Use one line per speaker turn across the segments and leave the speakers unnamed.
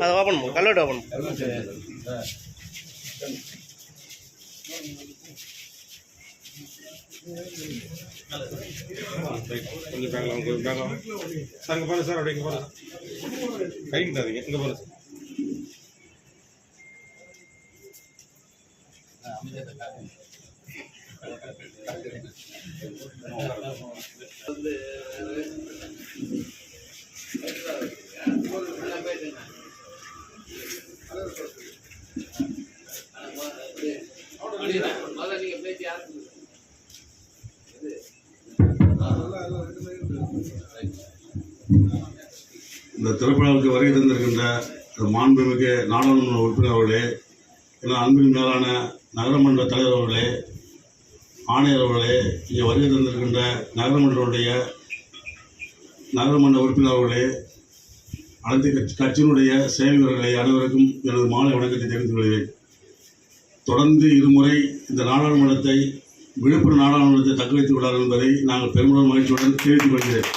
அதை ஓப்பன் பண்ணு கல்வெட்டு ஓப்பன்
கொஞ்சம் பேங்கலாம் கொஞ்சம் பேங்கலாம். சார் இங்கே பாருங்க சார் அப்படியே இங்கே பாருங்க. கை கிட்டாதீங்க இங்கே பாருங்க சார்.
இந்த திரைப்படத்துக்கு வருகை தந்திருக்கின்ற மாண்புமிகு நாடாளுமன்ற உறுப்பினர் அவர்களே அன்பின் மேலான நகரமன்ற தலைவர் அவர்களே ஆணையர் அவர்களே இங்கே வருகை தந்திருக்கின்ற நகரமன்றனுடைய நகரமன்ற உறுப்பினர் அவர்களே அனைத்து கட்சி கட்சியினுடைய செயல்வீரர்களை அனைவருக்கும் எனது மாலை வணக்கத்தை தெரிவித்துக் கொள்கிறேன். தொடர்ந்து இருமுறை இந்த நாடாளுமன்றத்தை விழுப்புரம் நாடாளுமன்றத்தை தக்க வைத்துக் கொள்ளார் என்பதை நாங்கள் பெரும்பாலும் மகிழ்ச்சியுடன் தெரிவித்துக் கொள்கிறேன்.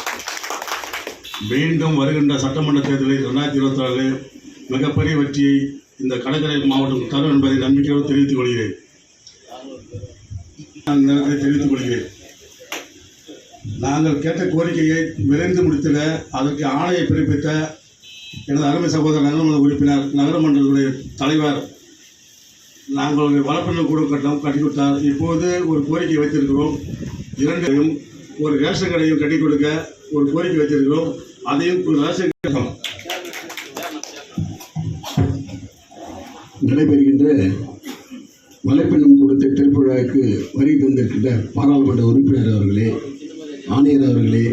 மீண்டும் வருகின்ற சட்டமன்ற தேர்தலில் ரெண்டாயிரத்தி இருபத்தி ஆறு மிகப்பெரிய வெற்றியை இந்த கடற்கரை மாவட்டம் தரும் என்பதை நம்பிக்கையோடு தெரிவித்துக் கொள்கிறேன். நான் தெரிவித்துக் கொள்கிறேன் நாங்கள் கேட்ட கோரிக்கையை விரைந்து முடித்திட அதற்கு ஆணையை பிறப்பித்த எனது அருமை சகோதரர் நகரமன்ற உறுப்பினர் நகரமன்றத்துடைய தலைவர் நாங்கள் ஒரு வளர்ப்பினர் குழு கட்டம் கட்டி கொடுத்தார் இப்போது ஒரு கோரிக்கை வைத்திருக்கிறோம். இரண்டையும் ஒரு ரேஷன் கடையும் கட்டி கொடுக்க ஒரு கோரிக்கை வைத்திருக்கிறோம். அதையும் ரேஷன் கடை
நடைபெறுகின்ற வலைப்பினம் கொடுத்த திருப்புழாவுக்கு வருகை தந்திருக்கின்ற பாராளுமன்ற உறுப்பினர் அவர்களே ஆணையர் அவர்களே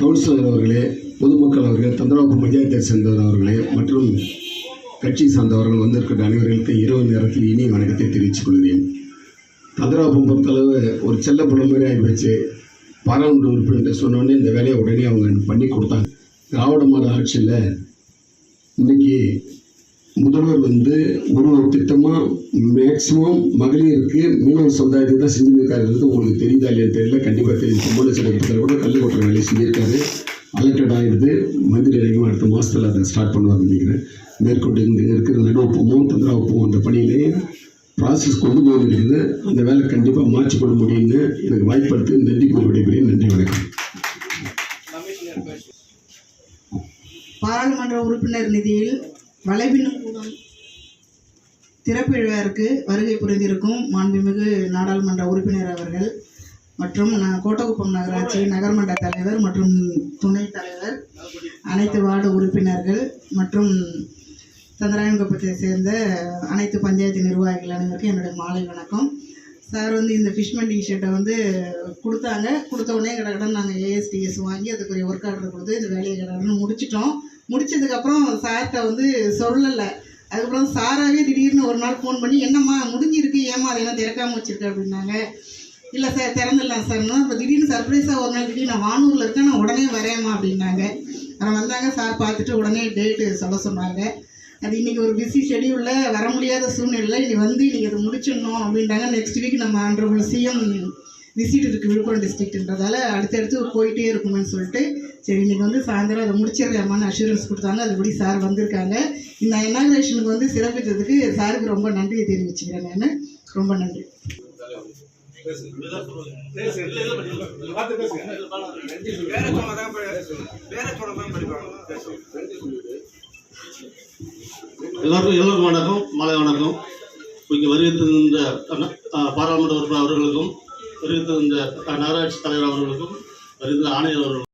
கவுன்சிலர் அவர்களே பொதுமக்கள் அவர்கள் தந்திராபுரம் பஞ்சாயத்தை சேர்ந்தவர் அவர்களே மற்றும் கட்சி சார்ந்தவர்கள் வந்திருக்கிற அனைவர்களுக்கு இரவு நேரத்தில் இனிய வணக்கத்தை தெரிவித்துக் கொள்கிறேன். தந்திராபுரம் பொறுத்தளவு ஒரு செல்ல பிள்ளை ஆகிப்போச்சு பாராளுமன்ற உறுப்பினர் சொன்னோடனே இந்த வேலையை உடனே அவங்க பண்ணி கொடுத்தாங்க. திராவிட மாடல் ஆட்சியில் இன்றைக்கி முதல்வர் வந்து ஒரு ஒரு திட்டமாக மேக்சிமம் மகளிருக்கு மீனவர் சமுதாயத்துக்கு தான் செஞ்சுருக்காருன்றது உங்களுக்கு தெரியுதா இல்லையா தெரியல. கண்டிப்பாக தெரியும். சம்பள சில இடத்துல கூட கல் கொட்டுற வேலையை செஞ்சிருக்காரு. அலர்டட் ஆகிடுது மந்திரி அதிகமாக அடுத்த மாதத்தில் அதை ஸ்டார்ட் பண்ணுவார் நினைக்கிறேன். மேற்கொண்டு இங்கே இருக்கிற நடுவப்பமும் தந்திராவப்பமும் அந்த பணியிலேயே ப்ராசஸ் கொண்டு போயிருக்குது அந்த வேலை கண்டிப்பாக மாற்றி கொள்ள முடியும்னு எனக்கு வாய்ப்படுத்து நன்றி கூறி நன்றி வணக்கம்.
பாராளுமன்ற உறுப்பினர் நிதியில் வலைபின்னும் கூடம். வருகை புரிந்திருக்கும் மாண்புமிகு நாடாளுமன்ற உறுப்பினர் அவர்கள் மற்றும் நான் கோட்டகுப்பம் நகராட்சி நகர்மன்ற தலைவர் மற்றும் துணைத் தலைவர் அனைத்து வார்டு உறுப்பினர்கள் மற்றும் சந்திராயன்குப்பத்தை சேர்ந்த அனைத்து பஞ்சாயத்து நிர்வாகிகள் அனைவருக்கும் என்னுடைய மாலை வணக்கம். சார் வந்து இந்த ஃபிஷ் மண்டிங் வந்து கொடுத்தாங்க. கொடுத்த உடனே கடகடன் நாங்கள் ஏஎஸ்டிஎஸ் வாங்கி அதுக்குரிய ஒர்க் ஆர்டர் கொடுத்து இந்த வேலையை கடகடன் முடிச்சிட்டோம். முடிச்சதுக்கப்புறம் சார்கிட்ட வந்து சொல்லலை. அதுக்கப்புறம் சாராவே திடீர்னு ஒரு நாள் ஃபோன் பண்ணி என்னம்மா முடிஞ்சிருக்கு ஏமா அதெல்லாம் திறக்காமல் திறக்காம அப்படின்னாங்க. இல்லை சார் திறந்துடலாம் சார்னா இப்போ திடீர்னு சர்ப்ரைஸாக ஒரு நாள் திடீர்னு நான் வானூரில் இருக்கேன் நான் உடனே வரேம்மா. அப்படின்னாங்க. ஆனால் வந்தாங்க சார் பார்த்துட்டு உடனே டேட்டு சொல்ல சொன்னாங்க. அது இன்னைக்கு ஒரு பிஸி ஷெடியூலில் வர முடியாத சூழ்நிலையில் இன்னைக்கு வந்து இன்னைக்கு அதை முடிச்சிடணும் அப்படின்ட்டாங்க நெக்ஸ்ட் வீக் நம்ம ஆண்டரபுள் சிஎம் விசிட் இருக்குது விழுப்புரம் டிஸ்ட்ரிக்ட்ன்றதால அடுத்தடுத்து போயிட்டே இருக்குமேன்னு சொல்லிட்டு. சரி இன்னைக்கு வந்து சாயந்தரம் அதை முடிச்சிடலாமான்னு அஷூரன்ஸ் கொடுத்தாங்க. அதுபடி சார் வந்திருக்காங்க. இந்த இனாகிரேஷனுக்கு வந்து சிறப்பித்ததுக்கு சாருக்கு ரொம்ப நன்றியை தெரிவிச்சுக்கிறேன் நான். ரொம்ப நன்றி.
எல்லாருக்கும் எல்லோருக்கும் வணக்கம். மாலை வணக்கம். இங்கே வருகின்ற பாராளுமன்ற உறுப்பினர் அவர்களுக்கும் வருகின்ற நகராட்சி தலைவர் அவர்களுக்கும் வருகின்ற ஆணையர் அவர்களுக்கும்.